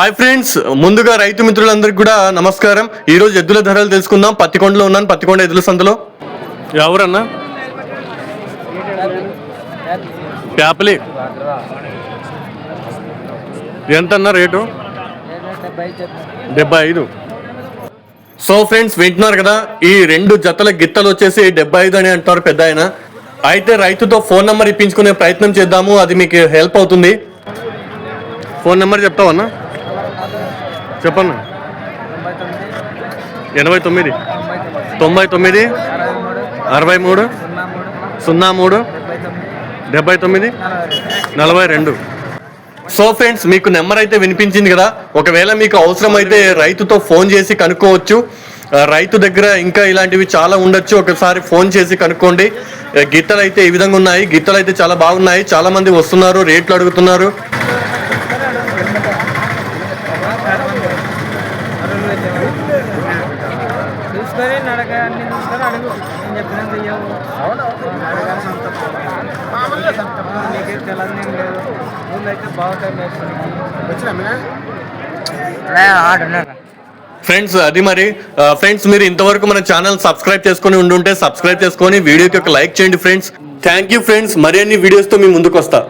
Hi friends ముందుగా రైతు మిత్రులందరికీ కూడా నమస్కారం. ఈ రోజు ఎద్దుల ధరలు తెలుసుకుందాం. పత్తికొండలో ఉన్నాను. పత్తికొండ ఎద్దుల సంతలో. ఎవరన్నా? ప్యాపలి ఎంత అన్న రేటు? డెబ్బై ఐదు సో ఫ్రెండ్స్ వింటున్నారు కదా? ఈ రెండు జతల గిత్తలు వచ్చేసి డెబ్బై ఐదు అని అంటారు పెద్ద ఆయన. అయితే రైతుతో ఫోన్ నెంబర్ ఇప్పించుకునే ప్రయత్నం చేద్దాము. అది మీకు హెల్ప్ అవుతుంది. ఫోన్ నెంబర్ చెప్తావన్నా చెప్పండి. ఎనభై తొమ్మిది. తొంభై తొమ్మిది. అరవై మూడు. సున్నా మూడు. డెబ్బై తొమ్మిది. నలభై రెండు. సో ఫ్రెండ్స్ మీకు నెంబర్ అయితే వినిపించింది కదా. ఒకవేళ మీకు అవసరమైతే రైతుతో ఫోన్ చేసి కనుక్కోవచ్చు. రైతు దగ్గర ఇంకా ఇలాంటివి చాలా ఉండొచ్చు. ఒకసారి ఫోన్ చేసి కనుక్కోండి. గిత్తలు అయితే ఈ విధంగా ఉన్నాయి. గిత్తలు అయితే చాలా బాగున్నాయి. చాలా మంది వస్తున్నారు రేట్లు అడుగుతున్నారు. నడక అన్ని అడుగు. నేను చెప్పినంత నీకేం తెలియదు నేను లేదు. ఊళ్ళో అయితే బాగుంటాయి ఫ్రెండ్స్ అది మరి ఫ్రెండ్స్ మీరు ఇంతవరకు మన ఛానల్ సబ్స్క్రైబ్ చేసుకొని ఉండుంటే సబ్స్క్రైబ్ చేసుకొని వీడియోకి ఒక లైక్ చేయండి ఫ్రెండ్స్. Thank you friends. మరిన్ని వీడియోస్తో మీ ముందుకు వస్తా.